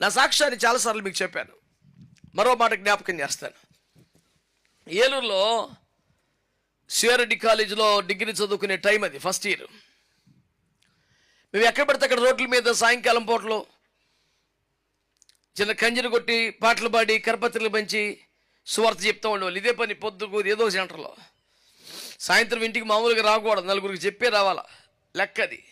నా సాక్ష్యాన్ని చాలాసార్లు మీకు చెప్పాను. మరో మాట జ్ఞాపకం చేస్తాను. ఏలూరులో సిఆర్డి కాలేజీలో డిగ్రీ చదువుకునే టైం అది ఫస్ట్ ఇయర్. మేము ఎక్కడ పడితే అక్కడ రోడ్ల మీద సాయంకాలం పూటలో చిన్న కంజరు కొట్టి పాటలు పాడి కరపత్రులు పంచి సువార్త చెప్తా ఉండేవాళ్ళు. ఇదే పని పొద్దుకు ఏదో సెంటర్లో. సాయంత్రం ఇంటికి మామూలుగా రాకూడదు నలుగురికి చెప్పే రావాలా. లెక్క అది.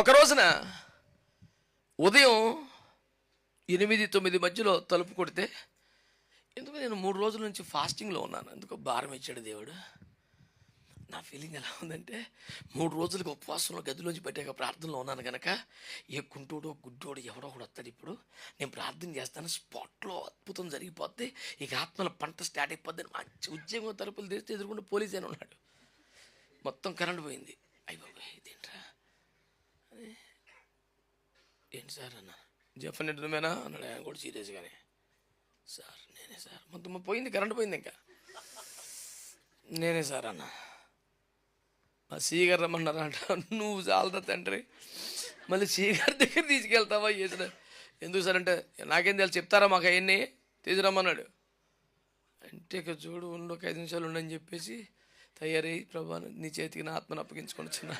ఒక రోజున ఉదయం ఎనిమిది తొమ్మిది మధ్యలో తలుపు కొడితే ఎందుకు నేను మూడు రోజుల నుంచి ఫాస్టింగ్లో ఉన్నాను? ఎందుకు భారం ఇచ్చాడు దేవుడు? నా ఫీలింగ్ ఎలా ఉందంటే మూడు రోజులకు ఉపవాసంలో గదిలోంచి పెట్టాక ప్రార్థనలో ఉన్నాను కనుక ఏ కుంటోడో గుడ్డోడు ఎవడో ఒకడు వస్తాడు ఇప్పుడు. నేను ప్రార్థన చేస్తాను స్పాట్లో అద్భుతం జరిగిపోద్ది ఇక ఆత్మల పంట స్టార్ట్ అయిపోద్ది అని మంచి ఉద్యోగం తలుపులు తెరిస్తే ఎదుర్కొంటే పోలీస్ అని ఉన్నాడు. మొత్తం కరెంట్ పోయింది. అయ్యి బాబాయ్ ఇదేంట్రా? ఏంటి సార్ అన్న? చెప్పండి నువ్వేనా అన్నాడు. ఆయన కూడా సీరియస్గానే సార్ నేనే సార్. మొత్తం పోయింది కరెంట్ పోయింది ఇంకా. నేనే సార్ అన్న. మా సీగారు రమ్మన్నారా అంట. నువ్వు చాలదా తండ్రి. మళ్ళీ సీగారి దగ్గర తీసుకెళ్తావా? చేసిన ఎందుకు సార్ అంటే నాకేం తెలుసు చెప్తారా మాకు అవన్నీ? తీసుకురమ్మన్నాడు. అంటే ఇక చూడు ఉండు ఒక ఐదు నిమిషాలు ఉండని చెప్పేసి తయారై ప్రభా నీ చేతికి నా ఆత్మను అప్పగించుకొని వచ్చిన.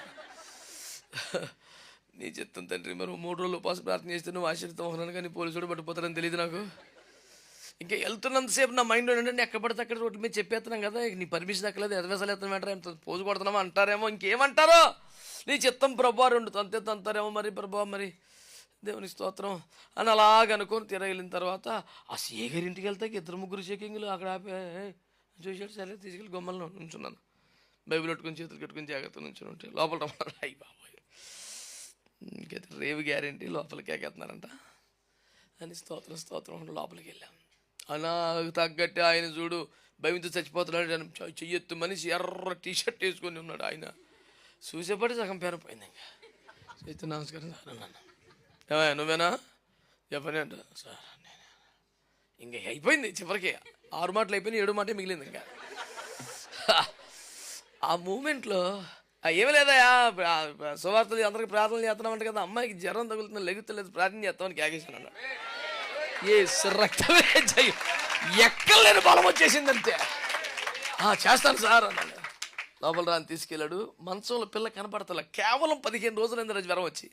నీ చిత్తం తండ్రి. మరి మూడు రోజులు ఉపాస ప్రార్థన చేస్తే నువ్వు ఆశ్చర్యతం అవుతున్నాను కానీ పోలీసుడు పట్టుపోతారని తెలియదు నాకు. ఇంకా వెళ్తున్నంతసేపు నా మైండ్ ఏంటంటే ఎక్కడ పడితే అక్కడ రోడ్డు మీద చెప్పేస్తున్నాం కదా. నీ పర్మిషన్ ఎక్కలేదు ఎదవేసాలు ఎత్తనం వెంటనే ఎంత పోజు కొడుతున్నామో అంటారేమో ఇంకేమంటారో? నీ చిత్తం ప్రభా రెండు తంతే తంతారేమో మరి ప్రభా మరి. దేవుని స్తోత్రం. అని అలాగ అనుకొని తిరగలిన తర్వాత ఆ సేగర్ ఇంటికి వెళ్తే ఇద్దరు ముగ్గురు చెకింగ్లు అక్కడ ఆపే చూసాడు సరే తీసుకెళ్ళి గొమ్మలను ఉంచున్నాను బైబిల్ పెట్టుకుని చేతులు కట్టుకుని జాగ్రత్త నుంచి ఉంటే లోపల రమ్మన్నారు అయ్యి బాబాయ్. ఇంకైతే రేవు గ్యారెంటీ లోపలికి ఎక్కేస్తున్నారంట. అని స్తోత్రం స్తోత్రం లోపలికి వెళ్ళాం. అలా తగ్గట్టే ఆయన చూడు భయంతో చచ్చిపోతున్నాడు. చెయ్యొత్తు మనిషి ఎర్ర టీ షర్ట్ వేసుకొని ఉన్నాడు ఆయన. చూసేపాటి సగం పేరు పోయింది ఇంకా. చేతి నమస్కారం సార్ అన్నాను. ఏమయ్య నువ్వేనా? చెప్పని అంట. సార్ ఇంకా అయిపోయింది చివరికి. ఆరు మాటలు అయిపోయినాయి ఏడు మాటే మిగిలింది ఇంకా. ఆ మూమెంట్లో ఏమి లేదయా సువార్తలు అందరికి ప్రార్థనలు చేస్తున్నామంట కదా అమ్మాయికి జ్వరం తగులుతుంది లెగుతలేదు ప్రార్థన చేస్తామని క్యాగేసాను ఏ రక్తమే జయం. ఎక్కలేని బలం వచ్చేసింది అంతే "ఆ, చేస్తాను సార్ అన్నాడు. లోపల రాని తీసుకెళ్ళాడు. మంచంలో పిల్ల కనపడతలే. కేవలం పదిహేను రోజులైంది జ్వరం వచ్చి.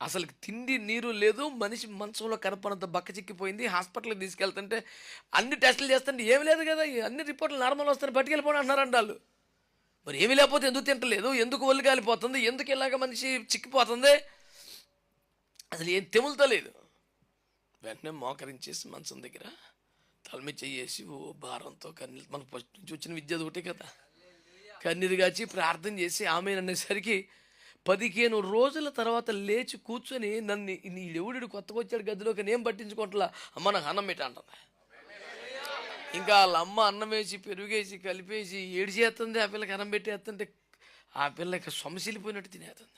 అసలు తిండి నీరు లేదు మనిషి మంచంలో కనపడంత బక్క చిక్కిపోయింది హాస్పిటల్కి తీసుకెళ్తుంటే అన్ని టెస్టులు చేస్తుంటే ఏమి లేదు కదా అన్ని రిపోర్ట్లు నార్మల్ వస్తాయి పట్టుకెళ్ళిపోండి అన్నారంట వాళ్ళు మరి ఏమీ లేకపోతే ఎందుకు తింటలేదు? ఎందుకు ఒళ్ళు కాలిపోతుంది ఎందుకు ఇలాగ మనిషి చిక్కిపోతుంది? అసలు ఏం తెములుతలేదు వెంటనే మోకరించేసి మంచం దగ్గర తలమి చేసి ఓ భారంతో కన్నీళ్ళు మనకు ఫస్ట్ నుంచి వచ్చిన విద్య అది ఒకటే కదా. కన్నీరు కాచి ప్రార్థన చేసి ఆమె అనేసరికి పదిహేను రోజుల తర్వాత లేచి కూర్చొని నన్ను ఎవడు కొత్తగా వచ్చాడు గదిలోకి నేను పట్టించుకోవట్లా? అమ్మ నాకు అన్నం పెట్ట అంటుంది ఇంకా వాళ్ళ అమ్మ అన్నం వేసి పెరుగేసి కలిపేసి ఏడు చేస్తుంది ఆ పిల్లకి అన్నం పెట్టేస్తుంటే ఆ పిల్లకి సొమసిలిపోయినట్టు తినేస్తుంది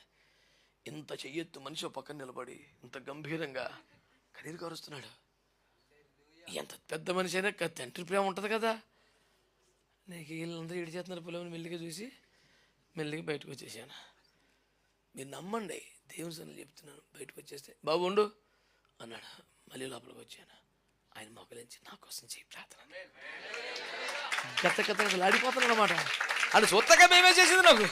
ఇంత చెయ్యొత్తు మనిషి ఒక పక్కన నిలబడి ఇంత గంభీరంగా కన్నీరు కరుస్తున్నాడు. ఎంత పెద్ద మనిషి అయినా తండ్రి ప్రేమ ఉంటుంది కదా. నీకు వీళ్ళందరూ ఏడు చేస్తున్నారు పిల్లలు మెల్లిగా చూసి మెల్లిగా బయటకు వచ్చేసాను. మీరు నమ్మండి దేవుని సన్నిధిలో చెప్తున్నాను బయటకు వచ్చేస్తే బాబు ఉండు అన్నాడు. మళ్ళీ లోపలికి వచ్చాను. ఆయన మొక్కలించి నా కోసం చేయి ప్రార్థన గత గత అసలు ఆడిపోతున్నాడు అనమాట అది సొత్తగా మేమే చేసింది నాకు.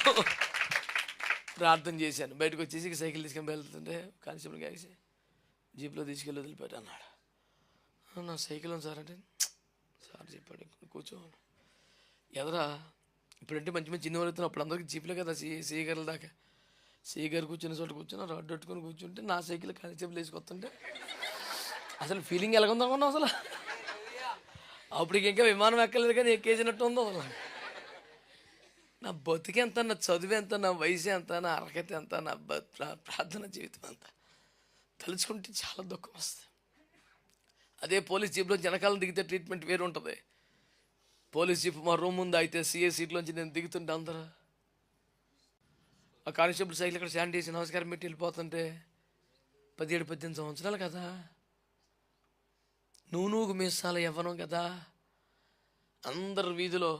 ప్రార్థన చేశాను. బయటకు వచ్చేసి సైకిల్ తీసుకొని వెళ్తుంటే కానిస్టేబుల్ కాసి జీప్లో తీసుకెళ్ళి వదిలిపెట్టి అన్నాడు. "ఆ, నా సైకిల్ ఉంది సార్ అంటే సార్ చెప్పాడు "ఇక్కడ కూర్చో ఎదరా ఇప్పుడంటే మంచి మంచి చిన్న వరకు అప్పుడు అందరికి జీప్లో కదా సీ సీగర్ల దాకా. సీగర్ కూర్చున్న చోట కూర్చుని రడ్డు పెట్టుకొని కూర్చుంటే నా సైకిల్ కానిస్టేబుల్ వేసుకొస్తుంటే అసలు ఫీలింగ్ ఎలాగుందనుకున్నావు అసలు? అప్పటికి ఇంకా విమానం ఎక్కలేదు కానీ ఎక్కేసినట్టు ఉందో అసలు. నా బతుకు ఎంత నా చదువు ఎంత నా వయసు ఎంత నా అర్హత ఎంత నా బ- ప్రార్థన జీవితం ఎంత? తలుచుకుంటే చాలా దుఃఖం వస్తుంది. అదే పోలీస్ జీప్లో జనకాలం దిగితే ట్రీట్మెంట్ వేరు ఉంటుంది. పోలీస్ జీప్ మా రూమ్ ముందు అయితే సీఏ సీట్లోంచి నేను దిగుతుంటే అందరూ ఆ కానిస్టేబుల్ సైకిల్ ఇక్కడ స్టాండ్ చేసి నమస్కారం పెట్టి వెళ్ళిపోతుంటే పదిహేడు పద్దెనిమిది సంవత్సరాలు కదా? నువ్వు నువ్వు మీసాల ఇవ్వను కదా. అందరు వీధిలో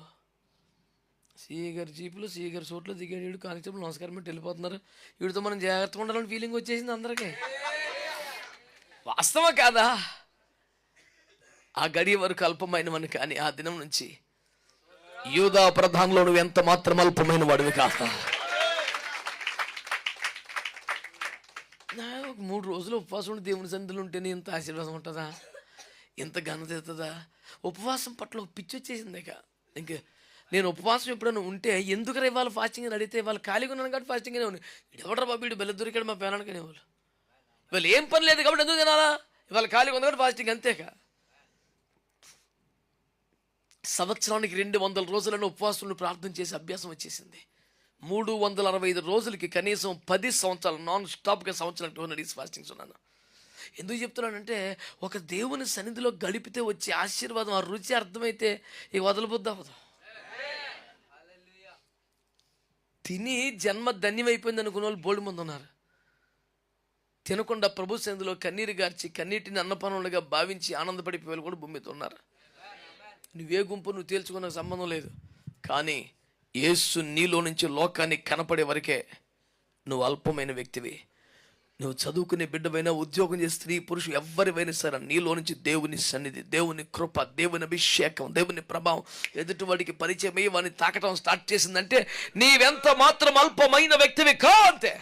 సీఏ గారి జీపులు సీఏ గారి చోట్ల దిగాడు వీడు కానిస్టేబుల్ నమస్కారం పెట్టి వెళ్ళిపోతున్నారు. వీడితో మనం జాగ్రత్తగా ఉండాలని ఫీలింగ్ వచ్చేసింది అందరికీ. వాస్తవం కాదా? ఆ గడియ వరకు అల్పమైనవని కానీ ఆ దినం నుంచి యూదా ప్రధానంలో నువ్వు ఎంత మాత్రం అల్పమైన వాడివి కాస్త ఒక మూడు రోజులు ఉపవాసం దేవుని సందులు ఉంటేనే ఇంత ఆశీర్వాదం ఉంటుందా? ఇంత ఘనత అవుతుందా ఉపవాసం పట్ల పిచ్చి వచ్చేసింది ఇక. ఇంక నేను ఉపవాసం ఎప్పుడైనా ఉంటే ఎందుకు ఇవాళ ఫాస్టింగ్ అని అడిగితే వాళ్ళు ఖాళీగా ఉన్నాను కాబట్టి ఫాస్టింగ్ అనే ఎవడరా బాబు వీడు? బెల్ల దొరికాడు మా పేరానికి అనేవాళ్ళు. ఇవాళ ఏం పని లేదు కాబట్టి ఎందుకు తినాలా? ఇవాళ ఖాళీగా ఉంది కాబట్టి ఫాస్టింగ్ అంతేకా సంవత్సరానికి రెండు వందల రోజులను ఉపవాసులను ప్రార్థన చేసే అభ్యాసం వచ్చేసింది. మూడు వందల అరవై ఐదు రోజులకి కనీసం పది సంవత్సరాలు నాన్ స్టాప్గా సంవత్సరానికి టూ హండ్రెడ్ ఫాస్టింగ్స్ ఉన్నాను ఎందుకు చెప్తున్నానంటే ఒక దేవుని సన్నిధిలో గడిపితే వచ్చే ఆశీర్వాదం ఆ రుచి అర్థమైతే ఇక వదలబుద్ది అవ్వదు తిని జన్మ ధన్యమైపోయింది అనుకున్న వాళ్ళు బోల్డ్ మంది ఉన్నారు. తినకుండా ప్రభు సన్నిధిలో కన్నీరు గార్చి కన్నీటిని అన్నపానములుగా భావించి ఆనందపడిపోయే వాళ్ళు కూడా భూమితో ఉన్నారు. నువ్వే గుంపు నువ్వు తేల్చుకున్న సంబంధం లేదు. కానీ యేసు నీలో నుంచి లోకాన్ని కనపడే వరకే నువ్వు అల్పమైన వ్యక్తివి. నువ్వు చదువుకునే బిడ్డవైనా ఉద్యోగం చేసే స్త్రీ పురుషు ఎవరివైనా సరే నీలో నుంచి దేవుని సన్నిధి దేవుని కృప దేవుని అభిషేకం దేవుని ప్రభావం ఎదుటివాడికి పరిచయం అయ్యి వాడిని తాకటం స్టార్ట్ చేసిందంటే నీవెంత మాత్రం అల్పమైన వ్యక్తివి కా అంతే